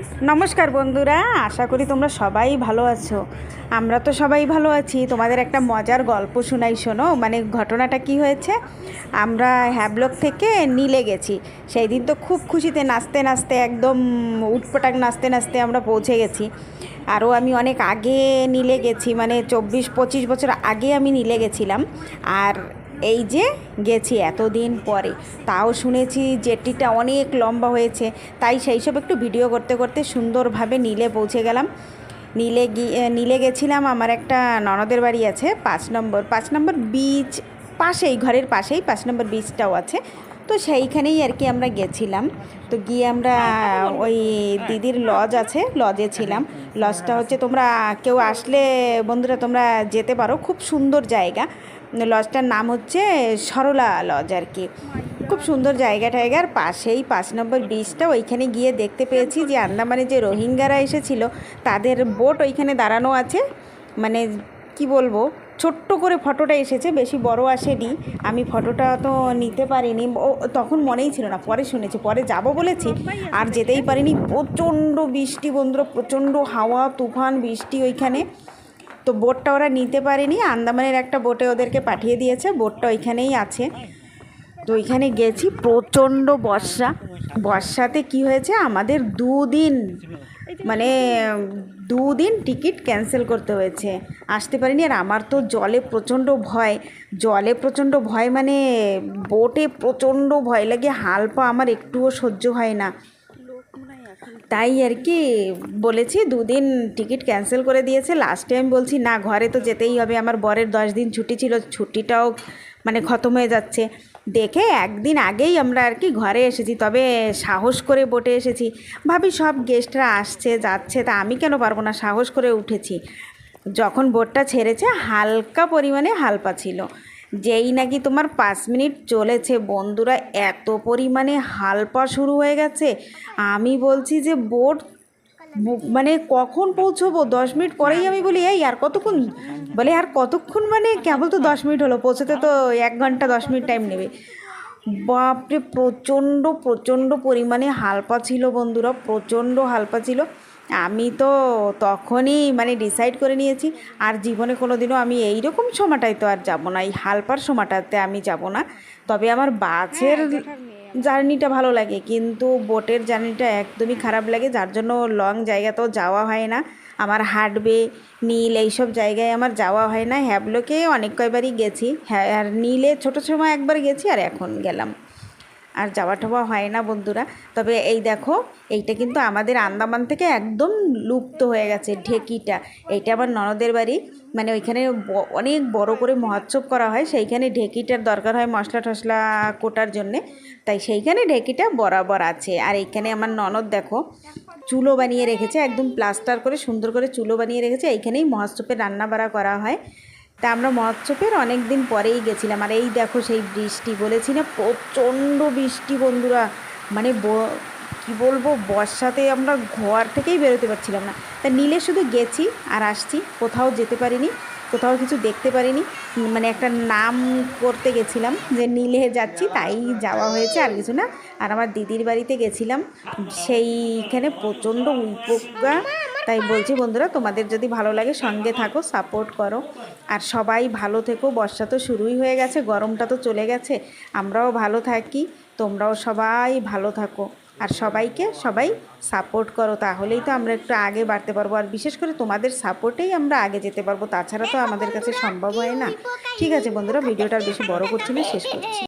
নমস্কার বন্ধুরা, আশা করি তোমরা সবাই ভালো আছো। আমরা তো সবাই ভালো আছি। তোমাদের একটা মজার গল্প শোনাই, শোনো। মানে ঘটনাটা কি হয়েছে? আমরা হ্যাবলক থেকে নীলে গেছি। সেই দিন তো খুব খুশিতে নাচতে নাচতে একদম উটপটাক নাচতে নাচতে আমরা পৌঁছে গেছি। আরও আমি অনেক আগে নীলে গেছি মানে চব্বিশ পঁচিশ বছর আগে আমি নীলে গেছিলাম। আর এই যে গেছি এতদিন পরে। তাও শুনেছি জেটিটা অনেক লম্বা হয়েছে। তাই সেই সব একটু ভিডিও করতে করতে সুন্দরভাবে নীলে পৌঁছে গেলাম। নীলে গিয়ে নীলে গেছিলাম, আমার একটা ননদের বাড়ি আছে, পাঁচ নম্বর পাঁচ নম্বর বিচ পাশেই, ঘরের পাশেই পাঁচ নম্বর বিচটাও আছে। তো সেইখানেই আর কি আমরা গেছিলাম। তো গিয়ে আমরা ওই দিদির লজ আছে লজে ছিলাম। লজটা হচ্ছে তোমরা কেউ আসলে বন্ধুরা তোমরা যেতে পারো খুব সুন্দর জায়গা। লজটার নাম হচ্ছে সরলা লজ আর কি। খুব সুন্দর জায়গা টায়গার পাশেই পাঁচ নম্বর বিচটা ওইখানে গিয়ে দেখতে পেয়েছি যে আন্দামানে যে রোহিঙ্গারা এসেছিল তাদের বোট ওইখানে দাঁড়ানো আছে। মানে কি বলব? ছোট্ট করে ফটোটা এসেছে, বেশি বড় আসেনি। আমি ফটোটা তো নিতে পারিনি। ও, তখন মনেই ছিল না, পরে শুনেছি, পরে যাব বলেছি। আর যেতেই পারিনি, প্রচণ্ড বৃষ্টি বন্ধুরা, প্রচণ্ড হাওয়া, তুফান, বৃষ্টি ওইখানে। তো বোটটা ওরা নিতে পারেনি, আন্দামানের একটা বোটে ওদেরকে পাঠিয়ে দিয়েছে, বোটটা ওইখানেই আছে। তো ওইখানে গেছি, প্রচণ্ড বর্ষা। বর্ষাতে কি হয়েছে, আমাদের দুদিন মানে দুদিন টিকিট ক্যান্সেল করতে হয়েছে। আসতে পারিনি আর আমার তো জলে প্রচণ্ড ভয়। জলে প্রচণ্ড ভয় মানে বোটে প্রচণ্ড ভয় লাগে, হাল পা আমার একটুও সহ্য হয় না। তাই আর কি বলেছি, দুদিন টিকিট ক্যান্সেল করে দিয়েছে। লাস্ট টাইম বলছি, না, ঘরে তো যেতেই হবে। আমার বরের দশ দিন ছুটি ছিল, ছুটিটাও মানে খতম হয়ে যাচ্ছে। দেখে একদিন আগেই আমরা আর কি ঘরে এসেছি, তবে সাহস করে বোটে এসেছি। ভাবি সব গেস্টরা আসছে, যাচ্ছে, তা আমি কেন পারব না? সাহস করে উঠেছি। যখন বোটটা ছেড়েছে, হালকা পরিমাণে হালপা ছিল। যেই নাকি তোমার পাঁচ মিনিট চলেছে, বন্ধুরা, এত পরিমাণে হালপা শুরু হয়ে গেছে। আমি বলছি যে, বোট মানে কখন পৌঁছবো? দশ মিনিট পরেই আমি বলি, এই আর কতক্ষণ? বলে, আর কতক্ষণ মানে? কেবল তো দশ মিনিট হলো, পৌঁছতে তো এক ঘণ্টা দশ মিনিট টাইম নেবে। বাপরে, প্রচণ্ড প্রচণ্ড পরিমাণে হালপা ছিল বন্ধুরা, প্রচণ্ড হালপা ছিল। আমি তো তখনই মানে ডিসাইড করে নিয়েছি, আর জীবনে কোনো দিনও আমি এইরকম সময়টায় তো আর যাব না, এই হালপার সময়টাতে আমি যাব না। তবে আমার বাসের জার্নিটা ভালো লাগে, কিন্তু বোটের জার্নিটা একদমই খারাপ লাগে, যার জন্য লং জায়গাতেও যাওয়া হয় না। আমার হাটবে, নীল এইসব জায়গায় আমার যাওয়া হয় না। হ্যাবলোকে অনেক কয়বারই গেছি। হ্যাঁ আর নীলে ছোটো সময় একবার গেছি আর এখন গেলাম। আর যাওয়া টাওয়া হয় না বন্ধুরা। তবে এই দেখো, এইটা কিন্তু আমাদের আন্দামান থেকে একদম লুপ্ত হয়ে গেছে ঢেকিটা। এইটা আমার ননদের বাড়ি। মানে ওইখানে অনেক বড় করে মহোৎসব করা হয়। সেইখানে ঢেকিটার দরকার হয় মশলা টশলা কোটার জন্যে। তাই সেইখানে ঢেকিটা বরাবর আছে। আর এইখানে আমার ননদ দেখো, চুলো বানিয়ে রেখেছে। একদম প্লাস্টার করে, সুন্দর করে চুলো বানিয়ে রেখেছে। এইখানেই মহোৎসবের রান্না বাড়া করা হয়। তা আমরা মহোৎসবের অনেক দিন পরেই গেছিলাম। আর এই দেখো সেই বৃষ্টি বলেছি না, প্রচণ্ড বৃষ্টি বন্ধুরা। মানে কি বলব, বর্ষাতে আমরা ঘর থেকেই বেরোতে পারছিলাম না। তা নীলে শুধু গেছি আর আসছি, কোথাও যেতে পারিনি, কোথাও কিছু দেখতে পারিনি। মানে একটা নাম করতে গেছিলাম যে নীলে যাচ্ছি, তাই যাওয়া হয়েছে আর কিছু না। আর আমার দিদির বাড়িতে গেছিলাম, সেইখানে প্রচণ্ড উপকা তাই বলছি বন্ধুরা, তোমাদের যদি ভালো লাগে সঙ্গে থাকো সাপোর্ট করো। আর সবাই ভালো থেকো, বর্ষা তো শুরুই হয়ে গেছে, গরমটা তো চলে গেছে, আমরাও ভালো থাকি, তোমরাও সবাই ভালো থাকো। আর সবাইকে সবাই সাপোর্ট করো, তাহলেই তো আমরা একটু আগে বাড়তে পারব, আর বিশেষ করে তোমাদের সাপোর্টেই আমরা আগে যেতে পারব, তাছাড়া তো আমাদের কাছে সম্ভব হয় না। ঠিক আছে বন্ধুরা, ভিডিওটা বেশি বড় করছি না, শেষ করছি।